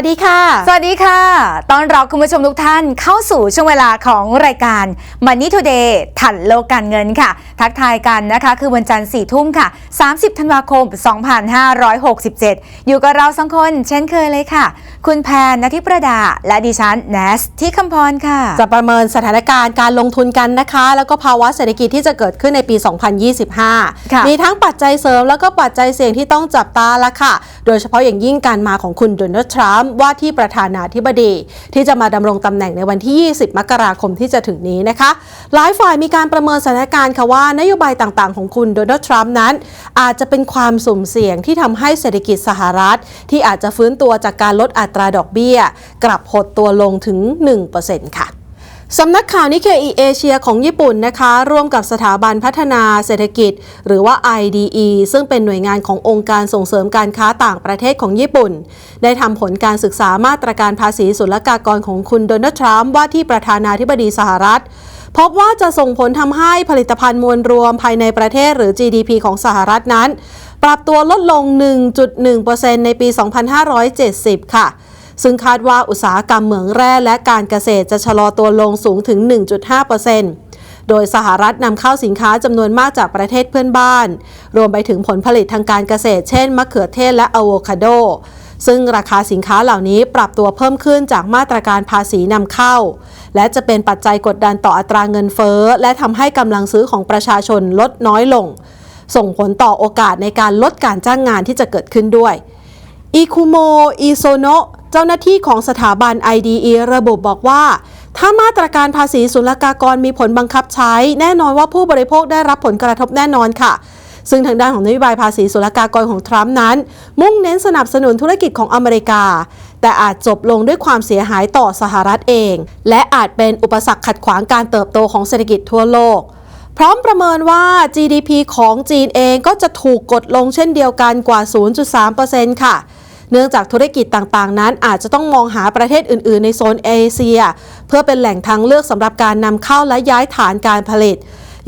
วัสดีค่ะ สวัสดีค่ะต้อนรับคุณผู้ชมทุกท่านเข้าสู่ช่วงเวลาของรายการ Money Today ถันโลกการเงินค่ะ ทักทายกันนะคะ คือวันจันทร์4ทุ่มค่ะ 30 ธันวาคม 2567 อยู่กับเราสองคนเช่นเคยเลยค่ะ คุณแพนนทิประดา และดิฉันแนสที่คำพรค่ะ จะประเมินสถานการณ์การลงทุนกันนะคะ แล้วก็ภาวะเศรษฐกิจที่จะเกิดขึ้นในปี 2025ค่ะมีทั้งปัจจัยเสริมแล้วก็ปัจจัยเสี่ยงที่ต้องจับตาละค่ะ โดยเฉพาะอย่างยิ่งการมาของคุณโดนัลด์ทรัมป์ว่าที่ประธานาธิบดี ที่จะมาดำรงตำแหน่งในวันที่ 20 มกราคมที่จะถึงนี้นะคะ หลายฝ่ายมีการประเมินสถานการณ์ค่ะว่านโยบายต่างๆ ของคุณโดนัลด์ทรัมป์นั้น อาจจะเป็นความสุ่มเสี่ยงที่ทำให้เศรษฐกิจสหรัฐ ที่อาจจะฟื้นตัวจากการลดอัตราดอกเบี้ย กลับหดตัวลงถึง 1%ค่ะ สำนักข่าวนิเคอีเอเชียของญี่ปุ่นนะคะ ร่วมกับสถาบันพัฒนาเศรษฐกิจ หรือว่า IDE ซึ่งเป็นหน่วยงานขององค์การส่งเสริมการค้าต่างประเทศของญี่ปุ่น ได้ทำผลการศึกษามาตรการภาษีศุลกากรของคุณโดนัลด์ทรัมป์ว่าที่ประธานาธิบดีสหรัฐ พบว่าจะส่งผลทำให้ผลิตภัณฑ์มวลรวมภายในประเทศหรือ GDP ของสหรัฐนั้น ปรับตัวลดลง 1.1%ในปี 2570 ค่ะ ซึ่งคาดว่าอุตสาหกรรมเหมืองแร่และการเกษตรจะชะลอตัวลงสูงถึง 1.5%โดยสหรัฐนำเข้าสินค้าจำนวนมากจากประเทศเพื่อนบ้าน รวมไปถึงผลผลิตทางการเกษตร เช่น มะเขือเทศและอะโวคาโด ซึ่งราคาสินค้าเหล่านี้ปรับตัวเพิ่มขึ้นจากมาตรการภาษีนำเข้า และจะเป็นปัจจัยกดดันต่ออัตราเงินเฟ้อ และทำให้กำลังซื้อของประชาชนลดน้อยลง ส่งผลต่อโอกาสในการลดการจ้างงานที่จะเกิดขึ้นด้วย อิคุโม อิโซโนะ เจ้าหน้าที่ของสถาบัน IDE ระบุบอกว่า ถ้ามาตรการภาษีศุลกากรมีผลบังคับใช้ แน่นอนว่าผู้บริโภคได้รับผลกระทบแน่นอนค่ะ ซึ่งทางด้านของนโยบายภาษีศุลกากรของทรัมป์นั้น มุ่งเน้นสนับสนุนธุรกิจของอเมริกา แต่อาจจบลงด้วยความเสียหายต่อสหรัฐเอง และอาจเป็นอุปสรรคขัดขวางการเติบโตของเศรษฐกิจทั่วโลกพร้อมประเมินว่า GDP ของจีนเองก็จะถูกกดลงเช่นเดียวกันกว่า 0.3%ค่ะ เนื่องจากธุรกิจต่างๆ นั้นอาจจะต้องมองหาประเทศอื่น ๆ ในโซนเอเชีย เพื่อเป็นแหล่งทางเลือกสำหรับการนำเข้าและย้ายฐานการผลิต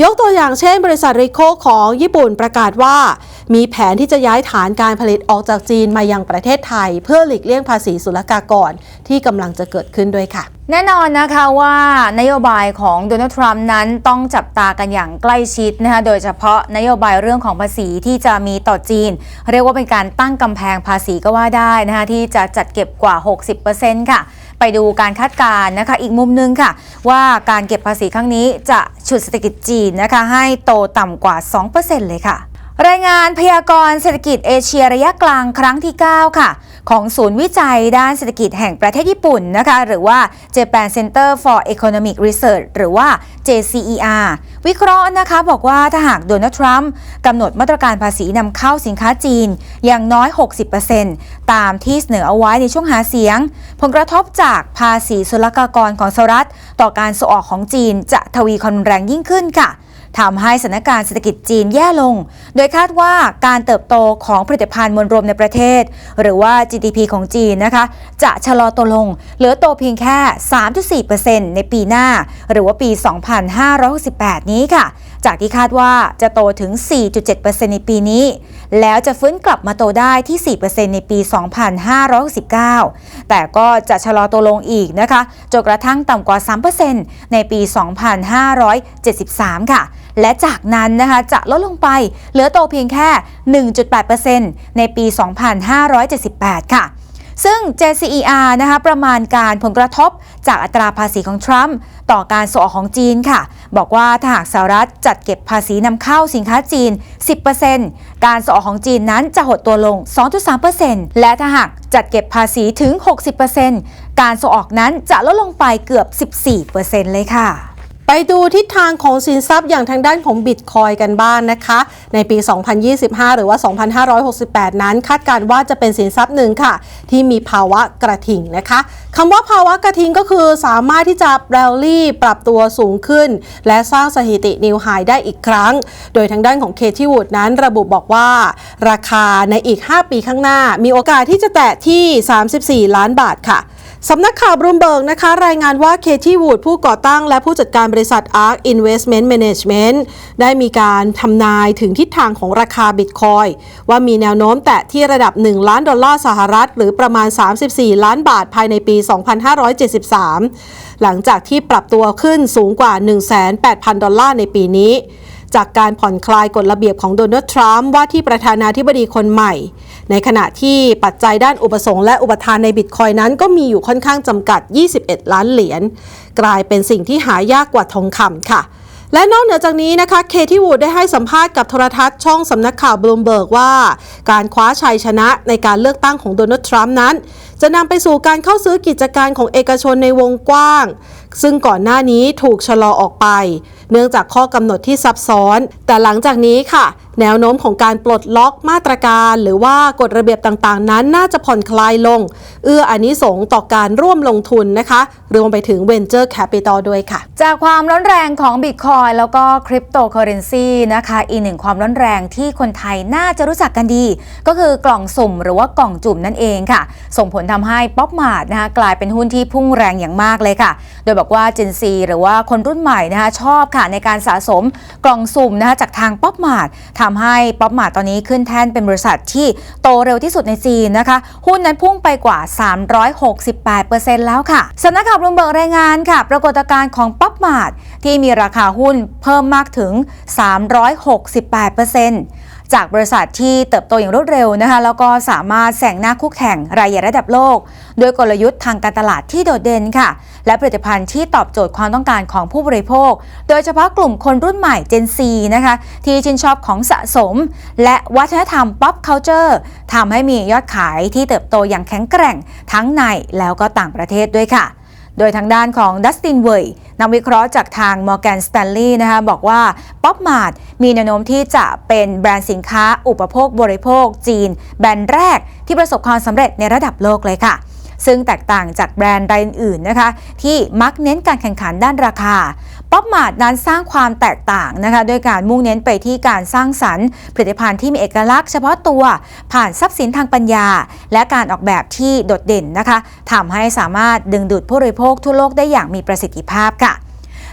ยกตัวอย่างเช่น บริษัทริโคของญี่ปุ่นประกาศว่า มีแผนที่จะย้ายฐานการผลิตออกจากจีนมายังประเทศไทย เพื่อหลีกเลี่ยงภาษีศุลกากรที่กำลังจะเกิดขึ้นด้วยค่ะ แน่นอนนะคะว่านโยบายของโดนัลด์ทรัมป์นั้นต้องจับตากันอย่างใกล้ชิดนะคะโดยเฉพาะนโยบายเรื่องของภาษีที่จะมีต่อจีน เรียกว่าเป็นการตั้งกำแพงภาษีก็ว่าได้นะคะที่จะจัดเก็บกว่า 60%ค่ะไปดูการคาดการณ์นะคะ อีกมุมหนึงค่ะ ว่าการเก็บภาษีครั้งนี้จะฉุดเศรษฐกิจจีนนะคะ ให้โตต่ำกว่า 2%เลยค่ะ รายงานพยากรณ์เศรษฐกิจเอเชียระยะกลางครั้งที่ 9 ค่ะ ของศูนย์วิจัยด้านเศรษฐกิจแห่งประเทศญี่ปุ่นนะคะ หรือว่า Japan Center for Economic Research หรือว่า JCER วิเคราะห์นะคะบอกว่าถ้าหากโดนัลด์ทรัมป์กำหนดมาตรการภาษีนำเข้าสินค้าจีนอย่างน้อย 60%ตามที่เสนอเอาไว้ในช่วงหาเสียง ผลกระทบจากภาษีศุลกากรของสหรัฐ ต่อการส่งออกของจีนจะทวีความแรงยิ่งขึ้นค่ะ ทำให้สถานการณ์เศรษฐกิจจีนแย่ลง โดยคาดว่าการเติบโตของผลิตภัณฑ์มวลรวมในประเทศ หรือว่า GDP ของจีนนะคะ จะชะลอตัวลง เหลือโตเพียงแค่ 3-4%ในปีหน้า หรือว่าปี 2568 นี้ค่ะ จากที่คาดว่าจะโตถึง 4.7%ในปีนี้ แล้วจะฟื้นกลับมาโตได้ที่ 4%ในปี 2569 แต่ก็จะชะลอตัวลงอีกนะคะ จนกระทั่งต่ำกว่า 3%ในปี 2573 ค่ะ และจากนั้นนะคะจะลดลงไปเหลือโตเพียงแค่ 1.8%ในปี 2578 ค่ะ ซึ่ง JCER นะคะประมาณการผลกระทบจากอัตราภาษีของทรัมป์ต่อการส่งออกของจีนค่ะ บอกว่าถ้าหากสหรัฐจัดเก็บภาษีนำเข้าสินค้าจีน 10%การส่งออกของจีนนั้นจะหดตัวลง 2.3%และถ้าหากจัดเก็บภาษีถึง 60%การส่งออกนั้นจะลดลงไปเกือบ 14%เลยค่ะ ไปดูทิศทางของสินทรัพย์อย่างทางด้านของบิตคอยกันบ้างนนะคะ ในปี 2025 หรือว่า 2568 นั้น คาดการณ์ว่าจะเป็นสินทรัพย์หนึ่งค่ะ ที่มีภาวะกระถิ่งนะคะคำว่าภาวะกระทิงก็คือสามารถที่จะแรลลี่ปรับตัวสูงขึ้น และสร้างสถิตินิวไฮได้อีกครั้ง โดยทางด้านของเคที่วูดนั้นระบุบอกว่า ราคาในอีก 5 ปีข้างหน้า มีโอกาสที่จะแตะที่ 34 ล้านบาทค่ะ สำนักข่าวบรูมเบิร์กนะคะ รายงานว่าเคที่วูดผู้ก่อตั้งและผู้จัดการบริษัท ARK Investment Management ได้มีการทำนายถึงทิศทางของราคาบิตคอยว่ามีแนวโน้มแตะที่ระดับ 1 ล้านดอลลาร์สหรัฐ หรือประมาณ 34 ล้านบาทภายในปี 2573 หลังจากที่ปรับตัวขึ้นสูงกว่า 18,000 ดอลลาร์ในปีนี้ จากการผ่อนคลายกฎระเบียบของโดนัลด์ทรัมป์ว่าที่ประธานาธิบดีคนใหม่ ในขณะที่ปัจจัยด้านอุปสงค์และอุปทานในบิตคอยนั้นก็มีอยู่ค่อนข้างจำกัด 21 ล้านเหรียญกลายเป็นสิ่งที่หายากกว่าทองคำค่ะและนอกเหนือจากนี้นะคะ เคที่วูดได้ให้สัมภาษณ์กับโทรทัศน์ช่องสำนักข่าวบลูมเบิร์กว่า การคว้าชัยชนะในการเลือกตั้งของโดนัลด์ทรัมป์นั้น จะนำไปสู่การเข้าซื้อกิจการของเอกชนในวงกว้าง ซึ่งก่อนหน้านี้ถูกชะลอออกไป เนื่องจากข้อกำหนดที่ซับซ้อน แต่หลังจากนี้ค่ะ แนวโน้มของการปลดล็อกมาตรการหรือว่ากฎระเบียบต่างๆ นั้นน่าจะผ่อนคลายลง เอื้ออานิสงส์ต่อการร่วมลงทุนนะคะ รวมไปถึง Venture Capital ด้วยค่ะ จากความร้อนแรงของบิตคอยแล้วก็คริปโตเคอเรนซีนะคะ อีกหนึ่งความร้อนแรงที่คนไทยน่าจะรู้จักกันดี ก็คือกล่องสุ่มหรือว่ากล่องจุ่มนั่นเองค่ะ ส่งผลทำให้ป๊อปมาร์ทนะคะกลายเป็นหุ้นที่พุ่งแรงอย่างมากเลยค่ะ โดยบอกว่า Gen Z หรือว่าคนรุ่นใหม่นะคะชอบค่ะในการสะสมกล่องสุ่มนะคะจากทางป๊อปมาร์ททำให้ป๊อปมาร์ทตอนนี้ขึ้นแท่นเป็นบริษัทที่โตเร็วที่สุดในจีนนะคะ หุ้นนั้นพุ่งไปกว่า 368%แล้วค่ะสำนักข่าวบลูมเบิร์กรายงานค่ะ ปรากฏการณ์ของป๊อปมาร์ทที่มีราคาหุ้นเพิ่มมากถึง 368% จากบริษัทที่เติบโตอย่างรวดเร็วนะคะแล้วก็สามารถแซงหน้าคู่แข่งรายใหญ่ระดับโลกด้วยกลยุทธ์ทางการตลาดที่โดดเด่นค่ะ และผลิตภัณฑ์ที่ตอบโจทย์ความต้องการของผู้บริโภค โดยเฉพาะกลุ่มคนรุ่นใหม่ Gen Z นะคะที่ชื่นชอบของสะสม และวัฒนธรรม pop culture ทำให้มียอดขายที่เติบโตอย่างแข็งแกร่งทั้งในแล้วก็ต่างประเทศด้วยค่ะ โดยทางด้านของดัสตินเวยนักวิเคราะห์จากทาง Morgan Stanley นะคะบอกว่าป๊อปมาร์ทมีแนวโน้มที่จะเป็นแบรนด์สินค้าอุปโภคบริโภคจีน แบรนด์แรกที่ประสบความสำเร็จในระดับโลกเลยค่ะ ซึ่งแตกต่างจากแบรนด์รายอื่นนะคะ ที่มักเน้นการแข่งขันด้านราคา ป๊อปมาร์ทนั้นสร้างความแตกต่างนะคะด้วยการมุ่งเน้นไปที่การสร้างสรรค์ ผลิตภัณฑ์ที่มีเอกลักษณ์เฉพาะตัวผ่านทรัพย์สินทางปัญญา และการออกแบบที่โดดเด่นนะคะทำให้สามารถดึงดูดผู้บริโภคทั่วโลกได้อย่างมีประสิทธิภาพค่ะ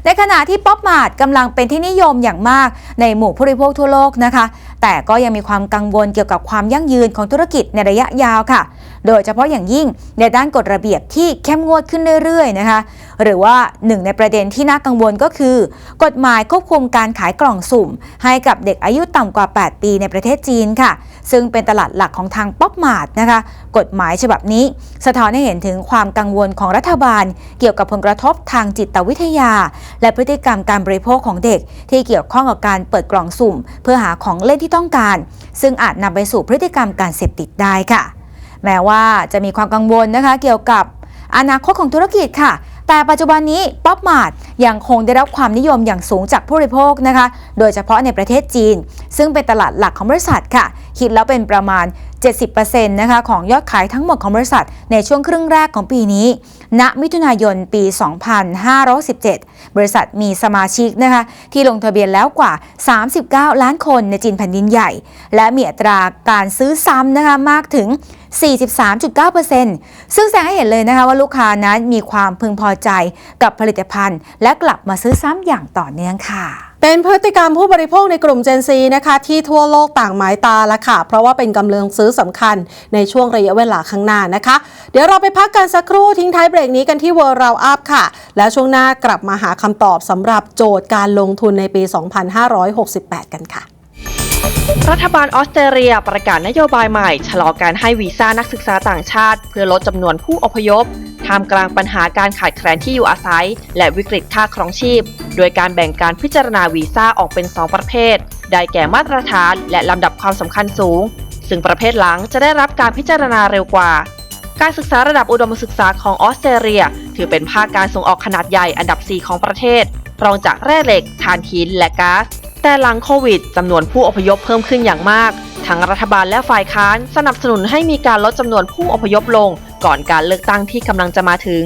ในขณะที่ป๊อปมาร์ทกำลังเป็นที่นิยมอย่างมากในหมู่ผู้บริโภคทั่วโลกนะคะแต่ก็ยังมีความกังวลเกี่ยวกับความยั่งยืนของธุรกิจในระยะยาวค่ะ โดยเฉพาะอย่างยิ่งในด้านกฎระเบียบที่เข้มงวดขึ้นเรื่อยๆนะคะ หรือว่าหนึ่งในประเด็นที่น่ากังวลก็คือ กฎหมายควบคุมการขายกล่องสุ่ม ให้กับเด็กอายุต่ำกว่า 8 ปีในประเทศจีนค่ะ ซึ่งเป็นตลาดหลักของทางป๊อปมาร์ทนะคะ กฎหมายฉบับนี้ สะท้อนให้เห็นถึงความกังวลของรัฐบาล เกี่ยวกับผลกระทบทางจิตวิทยา และพฤติกรรมการบริโภคของเด็ก ที่เกี่ยวข้องกับการเปิดกล่องสุ่ม เพื่อหาของเล่นที่ต้องการ ซึ่งอาจนำไปสู่พฤติกรรมการเสพติดได้ค่ะ แม้ว่าจะมีความกังวลนะคะเกี่ยวกับอนาคตของธุรกิจค่ะ แต่ปัจจุบันนี้ป๊อปมาร์ทยังคงได้รับความนิยมอย่างสูงจากผู้บริโภคนะคะ โดยเฉพาะในประเทศจีน ซึ่งเป็นตลาดหลักของบริษัทค่ะ คิดแล้วเป็นประมาณ 70%นะคะของยอดขายทั้งหมดของบริษัทในช่วงครึ่งแรกของปีนี้ ณ มิถุนายนปี 2517 บริษัทมีสมาชิกนะคะที่ลงทะเบียนแล้วกว่า 39 ล้านคนในจีนแผ่นดินใหญ่ และมีอัตราการซื้อซ้ำนะคะมากถึง 43.9%ซึ่งแสดงให้เห็นเลยนะคะว่าลูกค้านั้นมีความพึงพอใจกับผลิตภัณฑ์ และกลับมาซื้อซ้ำอย่างต่อเนื่องค่ะ เป็นพฤติกรรมผู้บริโภคในกลุ่ม Gen Z นะคะที่ทั่วโลกต่างหมายตาละค่ะ เพราะว่าเป็นกำลังซื้อสำคัญในช่วงระยะเวลาข้างหน้านะคะ เดี๋ยวเราไปพักกันสักครู่ทิ้งท้ายเบรกนี้กันที่ World Round Up ค่ะ แล้วช่วงหน้ากลับมาหาคำตอบสำหรับโจทย์การลงทุนในปี 2568 กันค่ะรัฐบาลออสเตรเลียประกาศนโยบายใหม่ ชะลอการให้วีซ่านักศึกษาต่างชาติ เพื่อลดจำนวนผู้อพยพ ท่ามกลางปัญหาการขาดแคลนที่อยู่อาศัย และวิกฤตค่าครองชีพ โดยการแบ่งการพิจารณาวีซ่าออกเป็น 2 ประเภท ได้แก่มาตรฐานและลำดับความสำคัญสูง ซึ่งประเภทหลังจะได้รับการพิจารณาเร็วกว่า การศึกษาระดับอุดมศึกษาของออสเตรเลีย ถือเป็นภาคการส่งออกขนาดใหญ่อันดับ 4 ของประเทศ รองจากแร่เหล็กถ่านหินและก๊าซแต่หลังโควิดจำนวนผู้อพยพเพิ่มขึ้นอย่างมากทั้งรัฐบาลและฝ่ายค้านสนับสนุนให้มีการลดจำนวนผู้อพยพลง ก่อนการเลือกตั้งที่กำลังจะมาถึง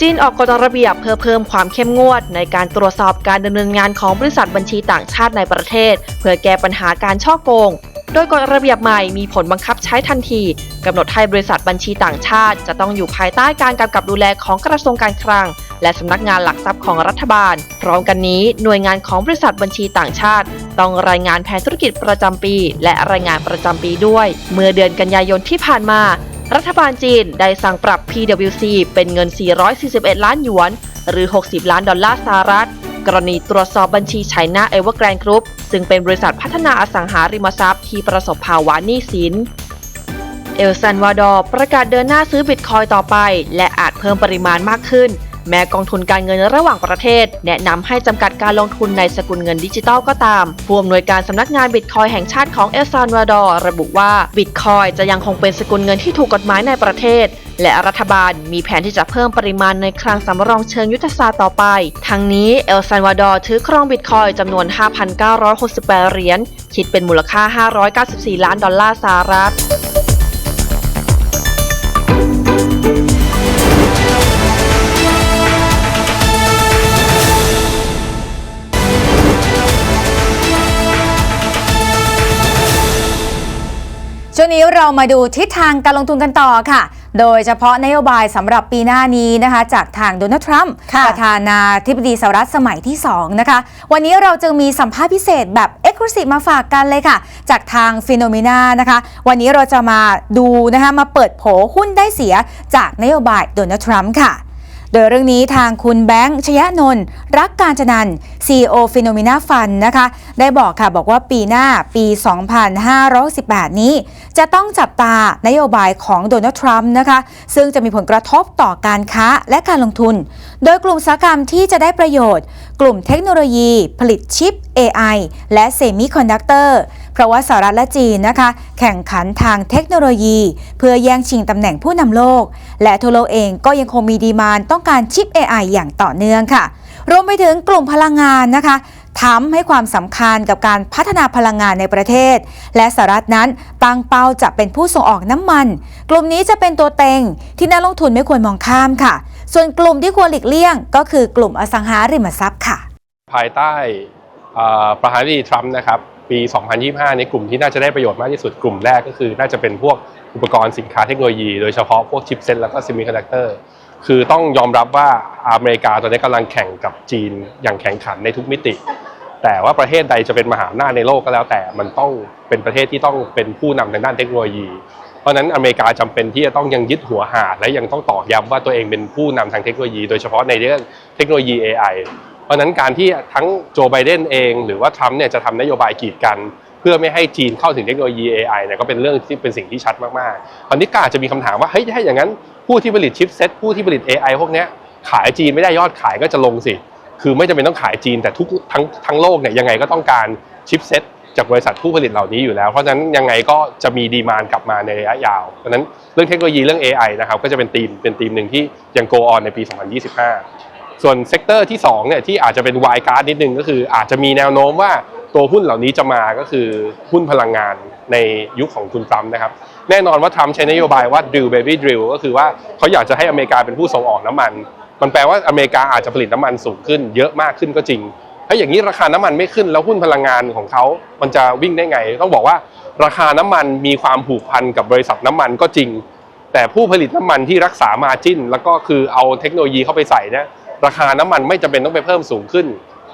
จีนออกกฎระเบียบเพื่อเพิ่มความเข้มงวด ในการตรวจสอบการดำเนินงานของบริษัทบัญชีต่างชาติในประเทศ เพื่อแก้ปัญหาการช่อโกง โดยกฎระเบียบใหม่มีผลบังคับใช้ทันทีกำหนดให้บริษัทบัญชีต่างชาติ จะต้องอยู่ภายใต้การกำกับดูแลของกระทรวงการคลัง และสำนักงานหลักทรัพย์ของรัฐบาล พร้อมกันนี้หน่วยงานของบริษัทบัญชีต่างชาติ ต้องรายงานแผนธุรกิจประจำปี และรายงานประจำปีด้วย เมื่อเดือนกันยายนที่ผ่านมา รัฐบาลจีนได้สั่งปรับ PwC เป็นเงิน 441 ล้านหยวน หรือ 60 ล้านดอลลาร์สหรัฐ กรณีตรวจสอบบัญชีไชน่าเอเวอร์แกรนด์กรุ๊ปซึ่งเป็นบริษัทพัฒนาอสังหาริมทรัพย์ที่ประสบภาวะหนี้สิน เอลซันวาดอร์ประกาศเดินหน้าซื้อบิตคอยต่อไป และอาจเพิ่มปริมาณมากขึ้น แม้กองทุนการเงินระหว่างประเทศ แนะนำให้จำกัดการลงทุนในสกุลเงินดิจิทัลก็ตามผู้อำนวยการสำนักงานบิตคอยแห่งชาติของเอลซันวาดอร์ระบุว่าบิตคอยจะยังคงเป็นสกุลเงินที่ถูกกฎหมายในประเทศ และรัฐบาลมีแผนที่จะเพิ่มปริมาณในคลังสำรองเชิงยุทธศาสตร์ต่อไป ทั้งนี้เอลซันวาดอร์ถือครองบิตคอยจำนวน 5,968 เหรียญ คิดเป็นมูลค่า 594 ล้านดอลลาร์สหรัฐ ช่วงนี้เรามาดูทิศทางการลงทุนกันต่อค่ะ โดยเฉพาะนโยบายสำหรับปีหน้านี้นะคะ จากทางโดนัลด์ทรัมป์ค่ะประธานาธิบดีสหรัฐสมัยที่ 2 นะคะ วันนี้เราจึงมีสัมภาษณ์พิเศษแบบ e x c l u s i v e มาฝากกันเลยค่ะ จากทางฟิโนเมนานะคะ วันนี้เราจะมาดูนะคะ มาเปิดโผหุ้นได้เสียจากนโยบายโดนัลด์ทรัมป์ค่ะ โดยเรื่องนี้ทางคุณแบงค์ชยนนท์รักการจนัน CEO p h e n o m e n a Fund นะคะ ได้บอกค่ะบอกว่าปีหน้าปี 2518 นี้ จะต้องจับตานโยบายของโดนัลด์ทรัมป์นะคะ ซึ่งจะมีผลกระทบต่อการค้าและการลงทุน โดยกลุ่มสาหกรรมที่จะได้ประโยชน์กลุ่มเทคโนโลยี ผลิตชิป AI และเซมิคอนดักเตอร์เพราะว่าสหรัฐและจีนนะคะ แข่งขันทางเทคโนโลยี เพื่อแย่งชิงตำแหน่งผู้นำโลก และทั่วโลกเองก็ยังคงมีดีมานต้องการชิป AI อย่างต่อเนื่องค่ะ รวมไปถึงกลุ่มพลังงานนะคะทำให้ความสำคัญกับการพัฒนาพลังงานในประเทศ และสหรัฐนั้นตั้งเป้าจะเป็นผู้ส่งออกน้ำมัน กลุ่มนี้จะเป็นตัวเต็งที่นักลงทุนไม่ควรมองข้ามค่ะ ส่วนกลุ่มที่ควรหลีกเลี่ยง ก็คือกลุ่มอสังหาริมทรัพย์ค่ะ ภายใต้ประธานาธิบดีทรัมป์นะครับปี 2025 ในกลุ่มที่น่าจะได้ประโยชน์มากที่สุดกลุ่มแรกก็คือ น่าจะเป็นพวกอุปกรณ์สินค้าเทคโนโลยี โดยเฉพาะพวกชิปเซ็ตแล้วก็ซิมิคอนดักเตอร์คือต้องยอมรับว่าอเมริกาตอนนี้กำลังแข่งกับจีนอย่างแข่งขันในทุกมิติ แต่ว่าประเทศใดจะเป็นมหาอำนาจในโลกก็แล้วแต่มันต้องเป็นประเทศที่ต้องเป็นผู้นำทางด้านเทคโนโลยี เพราะนั้นอเมริกาจำเป็นที่จะต้องยังยึดหัวหาดและยังต้องตอกย้ำว่าตัวเองเป็นผู้นำทางเทคโนโลยี โดยเฉพาะในเรื่องเทคโนโลยี AI เพราะนั้นการที่ทั้งโจไบเดนเอง หรือว่าทรัมป์เนี่ยจะทำนโยบายกีดกัน เพื่อไม่ให้จีนเข้าถึงเทคโนโลยี AI เนี่ยก็เป็นเรื่องที่เป็นสิ่งที่ชัดมากๆ ตอนนี้ก็อาจจะมีคำถามว่าเฮ้ยถ้าอย่างนั้นผู้ที่ผลิตชิปเซ็ตผู้ที่ผลิต AI พวกนี้ขายจีนไม่ได้ยอดขายก็จะลงสิคือไม่จำเป็นต้องขายจีนแต่ทุกทั้งทั้งโลกเนี่ยยังไงก็ต้องการชิปเซ็ต จากบริษัทผู้ผลิตเหล่านี้อยู่แล้ว เพราะฉะนั้นยังไงก็จะมีดีมานกลับมาในระยะยาว เพราะฉะนั้นเรื่องเทคโนโลยีเรื่อง AI นะครับก็จะเป็นธีมเป็นธีมหนึ่งที่ยัง go on ในปี 2025 ส่วนเซกเตอร์ที่2เนี่ยที่อาจจะเป็นวายการ์ดนิดนึงก็คืออาจจะมีแนวโน้มว่าตัวหุ้นเหล่านี้จะมาก็คือหุ้นพลังงานในยุคของคุณทรัมป์นะครับ แน่นอนว่าทรัมป์ใช้นโยบายว่า drill baby drill ก็คือว่าเขาอยากจะให้อเมริกาเป็นผู้ส่งออกน้ำมัน มันแปลว่าอเมริกาอาจจะผลิตน้ำมันสูงขึ้น เยอะมากขึ้นก็จริง ถ้าอย่างนี้ราคาน้ำมันไม่ขึ้นแล้วหุ้นพลังงานของเขา มันจะวิ่งได้ไง ต้องบอกว่าราคาน้ำมันมีความผูกพันกับบริษัทน้ำมันก็จริง แต่ผู้ผลิตน้ำมันที่รักษามาจิ้น แล้วก็คือเอาเทคโนโลยีเข้าไปใส่เนี่ยราคาน้ำมันไม่จำเป็นต้องไปเพิ่มสูงขึ้น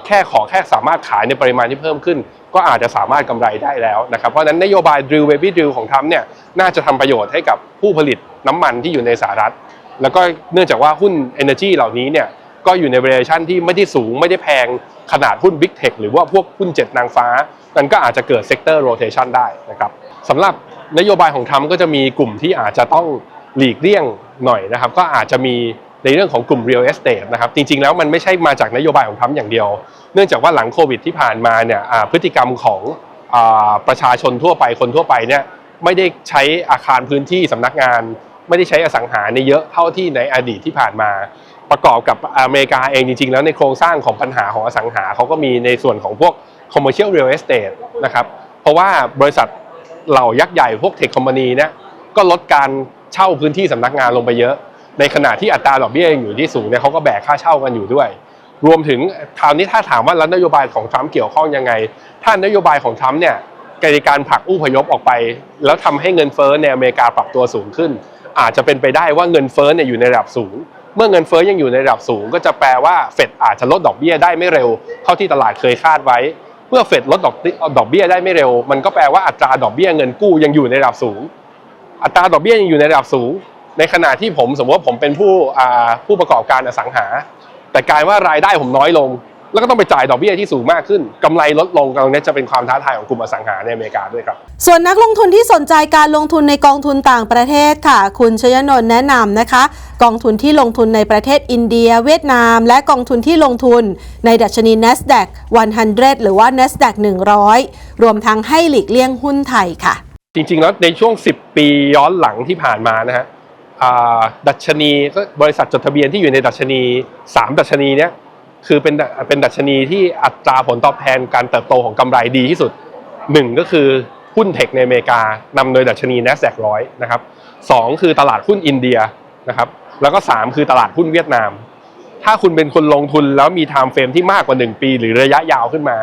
แค่ขอแค่สามารถขายในปริมาณที่เพิ่มขึ้น ก็อาจจะสามารถกำไรได้แล้วนะครับเพราะนั้นนโยบาย drill baby drill ของทรัมป์เนี่ยน่าจะทำประโยชน์ให้กับผู้ผลิตน้ำมันที่อยู่ในสหรัฐ แล้วก็เนื่องจากว่าหุ้น Energy เหล่านี้เนี่ย ก็อยู่ใน valuation ที่ไม่ได้สูงไม่ได้แพงขนาดหุ้น Big Tech หรือว่าพวกหุ้นเจ็ดนางฟ้า มันก็อาจจะเกิด sector rotation ได้นะครับสำหรับนโยบายของทรัมป์ก็จะมีกลุ่มที่อาจจะต้องหลีกเลี่ยงหน่อยนะครับ ก็อาจจะมีในเรื่องของกลุ่ม real estate นะครับ จริงๆ แล้วมันไม่ใช่มาจากนโยบายของทรัมป์อย่างเดียว เนื่องจากว่าหลังโควิดที่ผ่านมาเนี่ยพฤติกรรมของอประชาชนทั่วไปคนทั่วไปเนี่ยไม่ได้ใช้อาคารพื้นที่สำนักงาน ไม่ได้ใช้อสังหาในเยอะเท่าที่ในอดีตที่ผ่านมา ประกอบกับอเมริกาเองจริงๆ แล้วในโครงสร้างของปัญหาของอสังหาเขาก็มีในส่วนของพวก commercial real estate นะครับเพราะว่าบริษัทเหล่ายักษ์ใหญ่พวกเทคคอมพานีเนี่ยก็ลดการเช่าพื้นที่สำนักงานลงไปเยอะ ในขณะที่อัตราดอกเบี้ยอยู่ที่สูงเนี่ยเขาก็แบกค่าเช่ากันอยู่ด้วย รวมถึงคราวนี้ถ้าถามว่าแล้วนโยบายของทรัมป์เกี่ยวข้องยังไง ถ้านโยบายของทรัมป์เนี่ยในการผลักผู้พยพออกไป แล้วทำให้เงินเฟ้อในอเมริกาปรับตัวสูงขึ้น อาจจะเป็นไปได้ว่าเงินเฟ้อเนี่ยอยู่ในระดับสูง เมื่อเงินเฟ้อยังอยู่ในระดับสูง ก็จะแปลว่าเฟดอาจจะลดดอกเบี้ยได้ไม่เร็ว เท่าที่ตลาดเคยคาดไว้ เมื่อเฟดลดดอกดอกเบี้ยได้ไม่เร็ว มันก็แปลว่าอัตราดอกเบี้ยเงินกู้ยังอยู่ในระดับสูง อัตราดอกเบี้ยยังอยู่ในระดับสูง ในขณะที่ผมสมมติว่าผมเป็นผู้ผู้ประกอบการอสังหา แต่กลายว่ารายได้ผมน้อยลง แล้วก็ต้องไปจ่ายดอกเบี้ยที่สูงมากขึ้นกำไรลดลงตรงนี้จะเป็นความท้าทายของกลุ่มอสังหาในอเมริกาด้วยครับ ส่วนนักลงทุนที่สนใจการลงทุนในกองทุนต่างประเทศค่ะ คุณชยนนท์แนะนำนะคะ กองทุนที่ลงทุนในประเทศอินเดีย เวียดนาม และกองทุนที่ลงทุนในดัชนี NASDAQ 100 หรือว่า NASDAQ 100 รวมทั้งให้หลีกเลี่ยงหุ้นไทยค่ะ จริงๆแล้วในช่วง 10 ปีย้อนหลังที่ผ่านมานะฮะอ่าดัชนีก็บริษัทจดทะเบียนที่อยู่ในดัชนี 3 ดัชนีเนี้ย คือเป็นเป็นดัชนีที่อัตราผลตอบแทนการเติบโตของกำไรดีที่สุดหนึ่งก็คือหุ้นเทคในอเมริกานำโดยดัชนี NASDAQ 100นะครับสองคือตลาดหุ้นอินเดียนะครับแล้วก็สามคือตลาดหุ้นเวียดนาม ถ้าคุณเป็นคนลงทุนแล้วมีไทม์เฟรมที่มากกว่า 1 ปี หรือระยะยาวขึ้นมา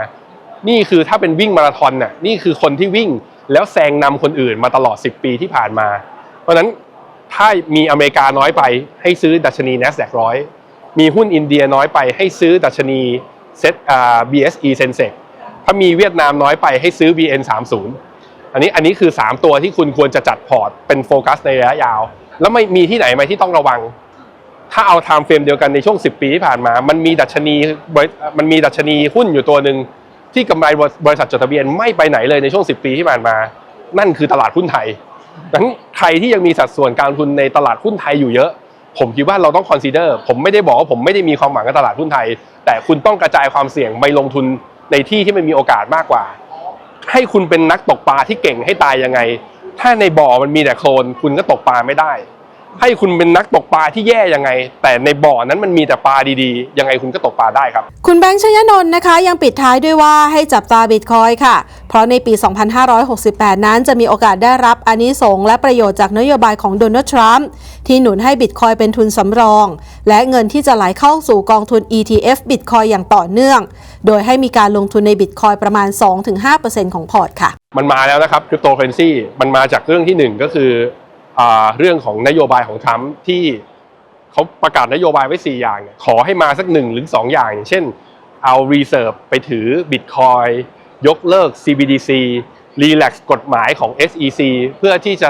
นี่คือถ้าเป็นวิ่งมาราธอนน่ะนี่คือคนที่วิ่งแล้วแซงนำคนอื่นมาตลอด 10 ปีที่ผ่านมา เพราะฉะนั้นถ้ามีอเมริกาน้อยไปให้ซื้อดัชนี NASDAQ ร้อย มีหุ้นอินเดียน้อยไปให้ซื้อดัชนีเซ็ตอ่า BSE Sensex ถ้ามีเวียดนามน้อยไปให้ซื้อ BN 30อันนี้อันนี้คือ 3 ตัวที่คุณควรจะจัดพอร์ตเป็นโฟกัสในระยะยาว แล้วไม่มีที่ไหนไหมที่ต้องระวัง ถ้าเอาไทม์เฟรมเดียวกันในช่วง 10 ปีที่ผ่านมา มันมีดัชนีบริมันมีดัชนีหุ้นอยู่ตัวหนึ่งที่กำไรบริษัทจดทะเบียนไม่ไปไหนเลยในช่วง 10 ปีที่ผ่านมา นั่นคือตลาดหุ้นไทยดังนั้นใครที่ยังมีสัดส่วนการลงทุนในตลาดหุ้นไทยอยู่เยอะ ผมคิดว่าเราต้องคอนซีเดอร์ผมไม่ได้บอกว่าผมไม่ได้มีความหวังกับตลาดหุ้นไทย แต่คุณต้องกระจายความเสี่ยงไปลงทุนในที่ที่มันมีโอกาสมากกว่า ให้คุณเป็นนักตกปลาที่เก่งให้ตายยังไง ถ้าในบ่อมันมีแต่โคลนคุณก็ตกปลาไม่ได้ ให้คุณเป็นนักตกปลาที่แย่ยังไง แต่ในบ่อนั้นมันมีแต่ปลาดีๆ ยังไงคุณก็ตกปลาได้ครับ คุณแบงค์ชยนนท์นะคะ ยังปิดท้ายด้วยว่าให้จับตาบิตคอยค่ะ เพราะในปี 2568 นั้นจะมีโอกาสได้รับอานิสงส์และประโยชน์จากนโยบายของโดนัลด์ทรัมป์ที่หนุนให้บิตคอยเป็นทุนสำรอง และเงินที่จะไหลเข้าสู่กองทุน ETF บิตคอยอย่างต่อเนื่อง โดยให้มีการลงทุนในบิตคอยประมาณ 2-5%ของพอร์ตค่ะ มันมาแล้วนะครับคริปโตเคอเรนซีมันมาจากเรื่องที่หนึ่งก็คืออา เรื่องของนโยบายของทรัมป์ที่เขาประกาศนโยบายไว้ 4 อย่างเนี่ยขอให้มาสักหนึ่งหรือ 2 อย่าง อย่างเช่น เอา reserve ไปถือ Bitcoin ยกเลิก CBDC relax กฎหมายของ SEC เพื่อที่จะ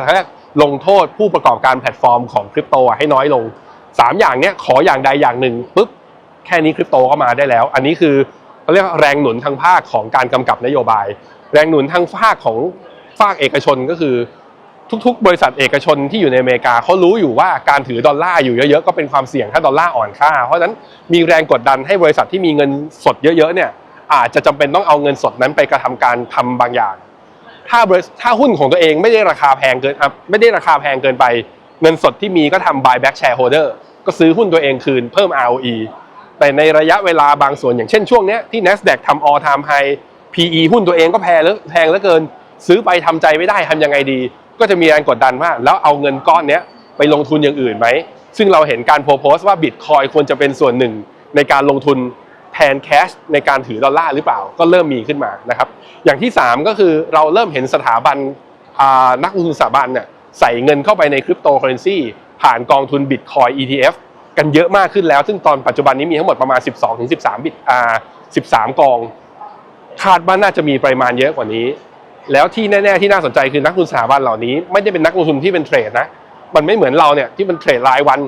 ลงโทษผู้ประกอบการแพลตฟอร์มของคริปโตให้น้อยลง 3 อย่างเนี้ยขออย่างใดอย่างหนึ่งปุ๊บแค่นี้คริปโตก็มาได้แล้ว อันนี้คือเขาเรียกว่าแรงหนุนทางภาคของการกำกับนโยบาย แรงหนุนทางภาคของภาคเอกชนก็คือ ทุกๆ บริษัทเอกชนที่อยู่ในอเมริกาเขารู้อยู่ว่าการถือดอลลาร์อยู่เยอะๆก็เป็นความเสี่ยงถ้าดอลลาร์อ่อนค่า เพราะฉะนั้นมีแรงกดดันให้บริษัทที่มีเงินสดเยอะๆเนี่ยอาจจะจำเป็นต้องเอาเงินสดนั้นไปกระทำการทำบางอย่าง ถ้าถ้าหุ้นของตัวเองไม่ได้ราคาแพงเกินไม่ได้ราคาแพงเกินไป เงินสดที่มีก็ทำ buyback shareholder ก็ซื้อหุ้นตัวเองคืนเพิ่ม ROE แต่ในระยะเวลาบางส่วนอย่างเช่นช่วงนี้ที่ NASDAQ ทำ all time high PE หุ้นตัวเองก็แพงเหลือแพงเหลือเกิน ซื้อไปทำใจไม่ได้ทำยังไงดี ก็จะมีแรงกดดันว่าแล้วเอาเงินก้อนเนี้ยไปลงทุนอย่างอื่นไหม ซึ่งเราเห็นการโพสต์ว่าบิตคอยควรจะเป็นส่วนหนึ่งในการลงทุนแทนแคชในการถือดอลลาร์หรือเปล่าก็เริ่มมีขึ้นมานะครับอย่างที่ 3 ก็คือเราเริ่มเห็นสถาบันนักลงทุนสถาบันเนี่ยใส่เงินเข้าไปในคริปโตเคอเรนซีผ่านกองทุนบิตคอย ETF กันเยอะมากขึ้นแล้ว ซึ่งตอนปัจจุบันนี้มีทั้งหมดประมาณ 12-13 บิตอ่า13 กอง คาดว่าน่าจะมีปริมาณเยอะกว่านี้ แล้วที่แน่ ๆ ที่น่าสนใจคือนักลงทุนสถาบันเหล่านี้ ไม่ได้เป็นนักลงทุนที่เป็นเทรดนะ มันไม่เหมือนเราเนี่ยที่มันเทรดรายวัน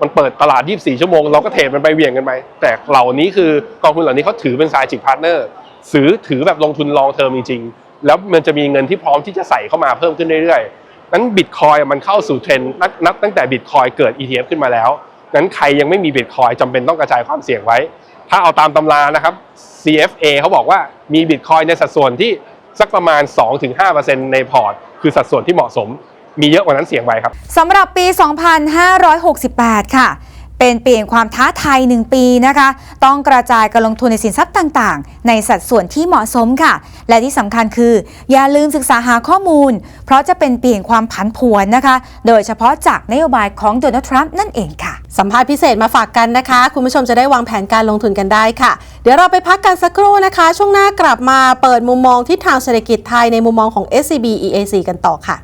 มันเปิดตลาด 24 ชั่วโมง เราก็เทรดมันไปเหวี่ยงกันไป แต่เหล่านี้คือกองทุนเหล่านี้เขาถือเป็นสายจิกพาร์ทเนอร์ซื้อถือแบบลงทุนลองเทอมจริงๆ แล้วมันจะมีเงินที่พร้อมที่จะใส่เข้ามาเพิ่มขึ้นเรื่อยๆ นั้นบิตคอยมันเข้าสู่เทรนด์นับนับตั้งแต่บิตคอยเกิด ETF ขึ้นมาแล้ว นั้นใครยังไม่มีบิตคอยจำเป็นต้องกระจายความเสี่ยงไว้ ถ้าเอาตามตำรานะครับ CFA เขาบอกว่ามีบิตคอยในสัดส่วนที่ สักประมาณ 2-5%ในพอร์ต คือสัดส่วนที่เหมาะสม มีเยอะกว่านั้นเสี่ยงไว้ครับสำหรับปี 2568 ค่ะเป็นเปีแห่งความท้าทาย 1 ปีนะคะ ต้องกระจายการลงทุนในสินทรัพย์ต่างๆ ในสัดส่วนที่เหมาะสมค่ะ และที่สำคัญคือ อย่าลืมศึกษาหาข้อมูล เพราะจะเป็นเปีแห่งความผันผวนนะคะ โดยเฉพาะจากนโยบายของโดนัลด์ทรัมป์นั่นเองค่ะ สัมภาษณ์พิเศษมาฝากกันนะคะ คุณผู้ชมจะได้วางแผนการลงทุนกันได้ค่ะ เดี๋ยวเราไปพักกันสักครู่นะคะ ช่วงหน้ากลับมาเปิดมุมมองทิศทางเศรษฐกิจไทยในมุมมองของ SCB EAC กันต่อค่ะ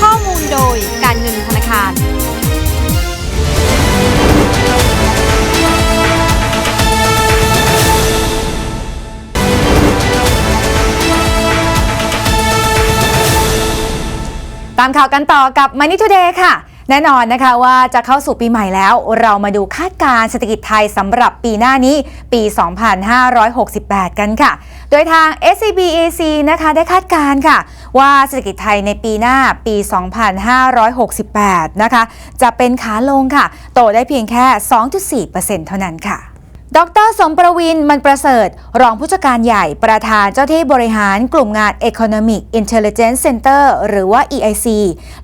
ข้อมูลโดยการเงินธนาคารามข่าวกันต่อกับ Money Today ค่ะ แน่นอนนะคะว่าจะเข้าสู่ปีใหม่แล้ว เรามาดูคาดการณ์เศรษฐกิจไทยสำหรับปีหน้านี้ปี 2568 กันค่ะ โดยทาง SCB EC นะคะได้คาดการณ์ค่ะ ว่าเศรษฐกิจไทยในปีหน้าปี 2568 นะคะ จะเป็นขาลงค่ะ โตได้เพียงแค่ 2.4%เท่านั้นค่ะ ดรสมประวินมันประเสริฐ รองผู้จัดการใหญ่ประธานเจ้าที่บริหารกลุ่มงาน Economic Intelligence Center หรือว่า EIC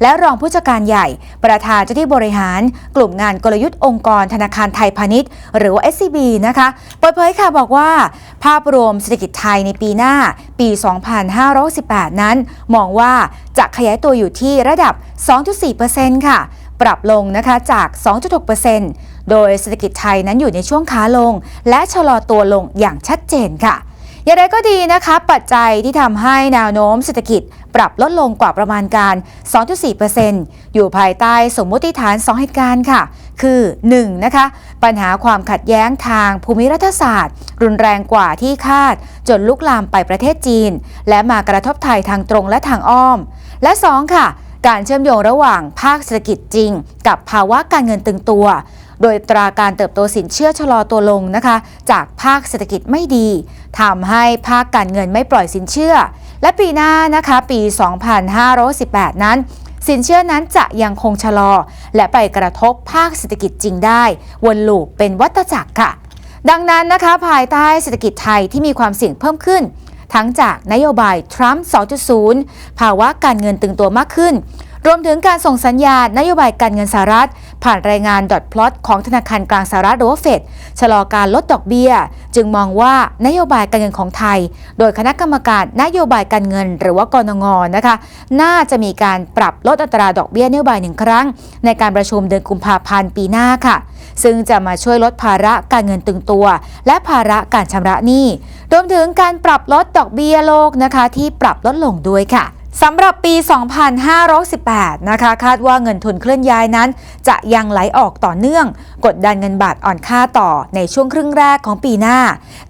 และรองผู้จัดการใหญ่ ประธานเจ้าที่บริหาร กลุ่มงานกลยุทธ์องค์กรธนาคารไทยพาณิชย์ หรือว่า SCB นะคะเปิดเผยค่ะบอกว่า ภาพรวมเศรษฐกิจไทยในปีหน้า ปี 2518 นั้น มองว่าจะขยายตัวอยู่ที่ระดับ 2.4%ค่ะ ปรับลงนะคะจาก 2.6% โดยเศรษฐกิจไทยนั้นอยู่ในช่วงขาลง และชะลอตัวลงอย่างชัดเจนค่ะอย่างไรก็ดีนะคะ ปัจจัยที่ทำให้แนวโน้มเศรษฐกิจปรับลดลงกว่าประมาณการ 2.4%อยู่ภายใต้สมมติฐาน 2 เหตุการณ์ค่ะ คือ 1. นะคะ ปัญหาความขัดแย้งทางภูมิรัฐศาสตร์ รุนแรงกว่าที่คาด จนลุกลามไปประเทศจีน และมากระทบไทยทางตรงและทางอ้อม และ 2. ค่ะ การเชื่อมโยงระหว่างภาคเศรษฐกิจจริง กับภาวะการเงินตึงตัว โดยตราการเติบโตสินเชื่อชะลอตัวลงนะคะ จากภาคเศรษฐกิจไม่ดีทำให้ภาคการเงินไม่ปล่อยสินเชื่อ และปีหน้านะคะปี 2518 นั้น สินเชื่อนั้นจะยังคงชะลอ และไปกระทบภาคเศรษฐกิจจริงได้ วนลูปเป็นวัฏจักรค่ะ ดังนั้นนะคะ ภายใต้เศรษฐกิจไทยที่มีความเสี่ยงเพิ่มขึ้น ทั้งจากนโยบายทรัมป์ 2.0 ภาวะการเงินตึงตัวมากขึ้น รวมถึงการส่งสัญญาณนโยบายการเงินสหรัฐ ผ่านรายงานดอทพลอตของธนาคารกลางสหรัฐหรือว่าเฟดชะลอการลดดอกเบี้ย จึงมองว่านโยบายการเงินของไทย โดยคณะกรรมการนโยบายการเงิน หรือว่ากรงงนะคะ น่าจะมีการปรับลดอัตราดอกเบี้ยนโยบายหนึ่งครั้ง ในการประชุมเดือนกุมภาพันธ์ปีหน้าค่ะ ซึ่งจะมาช่วยลดภาระการเงินตึงตัว และภาระการชำระหนี้รวมถึงการปรับลดดอกเบี้ยโลกนะคะ ที่ปรับลดลงด้วยค่ะ สำหรับปี 2518 นะคะ คาดว่าเงินทุนเคลื่อนย้ายนั้น จะยังไหลออกต่อเนื่อง กดดันเงินบาทอ่อนค่าต่อในช่วงครึ่งแรกของปีหน้า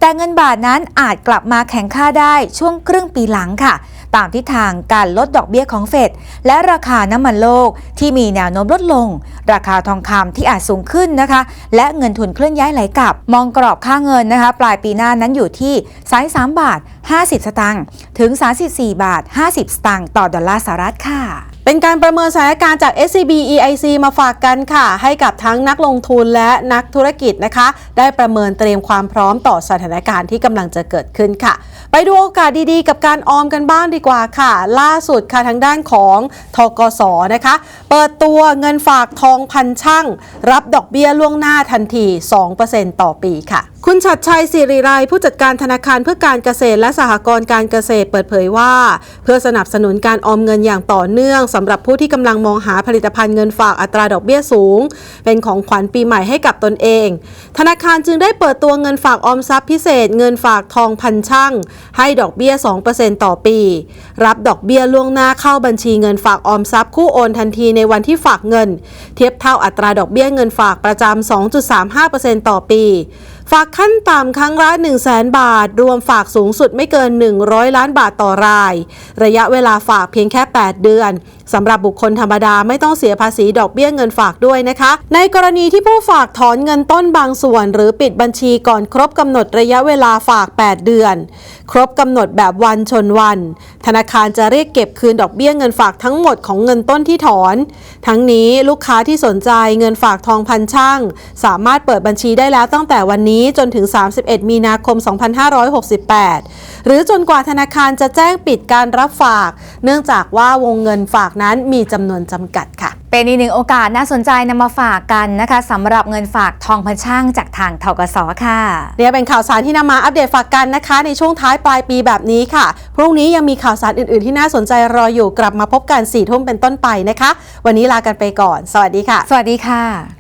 แต่เงินบาทนั้นอาจกลับมาแข็งค่าได้ช่วงครึ่งปีหลังค่ะ ตามทิศทางการลดดอกเบี้ยของเฟดและราคาน้ำมันโลกที่มีแนวโน้มลดลง ราคาทองคำที่อาจสูงขึ้นนะคะ และเงินทุนเคลื่อนย้ายไหลกลับ มองกรอบค่าเงินนะคะ ปลายปีหน้านั้นอยู่ที่33บาท 50 สตางค์ถึง 34 บาท 50 สตางค์ต่อดอลลาร์สหรัฐค่ะ เป็นการประเมินสถานการณ์จาก SCB EIC มาฝากกันค่ะ ให้กับทั้งนักลงทุนและนักธุรกิจนะคะ ได้ประเมินเตรียมความพร้อมต่อสถานการณ์ที่กำลังจะเกิดขึ้นค่ะ ไปดูโอกาสดีๆ กับการออมกันบ้างดีกว่าค่ะ ล่าสุดค่ะทางด้านของทกสนะคะ เปิดตัวเงินฝากทองพันช่าง รับดอกเบี้ยล่วงหน้าทันที 2%ต่อปีค่ะคุณชัดชัยสิริไรผู้จัดการธนาคารเพื่อการเกษตรและสหกรณ์การเกษตรเปิดเผยว่า เพื่อสนับสนุนการออมเงินอย่างต่อเนื่องสำหรับผู้ที่กำลังมองหาผลิตภัณฑ์เงินฝากอัตราดอกเบี้ยสูง เป็นของขวัญปีใหม่ให้กับตนเอง ธนาคารจึงได้เปิดตัวเงินฝากออมทรัพย์พิเศษ เงินฝากทองพันช่างให้ดอกเบี้ย 2%ต่อปี รับดอกเบี้ยล่วงหน้าเข้าบัญชีเงินฝากออมทรัพย์คู่โอนทันทีในวันที่ฝากเงิน เทียบเท่าอัตราดอกเบี้ยเงินฝากประจำ 2.35%ต่อปี ฝากขั้นต่ำครั้งละ1 0 0 0 0 0 บาท รวมฝากสูงสุดไม่เกิน 100 ล้านบาทต่อราย ระยะเวลาฝากเพียงแค่ 8 เดือน สำหรับบุคคลธรรมดาไม่ต้องเสียภาษีดอกเบี้ยเงินฝากด้วยนะคะ ในกรณีที่ผู้ฝากถอนเงินต้นบางส่วน หรือปิดบัญชีก่อนครบกำหนดระยะเวลาฝาก 8 เดือน ครบกำหนดแบบวันชนวัน ธนาคารจะเรียกเก็บคืนดอกเบี้ยเงินฝากทั้งหมดของเงินต้นที่ถอน ทั้งนี้ลูกค้าที่สนใจเงินฝากทองพันช่าง สามารถเปิดบัญชีได้แล้วตั้งแต่วันนี้จนถึง 31 มีนาคม 2568 หรือจนกว่าธนาคารจะแจ้งปิดการรับฝาก เนื่องจากว่าวงเงินฝากนั้นมีจำนวนจำกัดค่ะ เป็นอีกหนึ่งโอกาสน่าสนใจนำมาฝากกันนะคะสำหรับเงินฝากทองพันช่างจากทางทกสค่ะเนี่ยเป็นข่าวสารที่นำมาอัปเดตฝากกันนะคะ ในช่วงท้ายปลายปีแบบนี้ค่ะ พรุ่งนี้ยังมีข่าวสารอื่น ๆ ที่น่าสนใจรออยู่กลับมาพบกัน4ี่ทุ่มเป็นต้นไปนะคะ วันนี้ลากันไปก่อน สวัสดีค่ะ สวัสดีค่ะ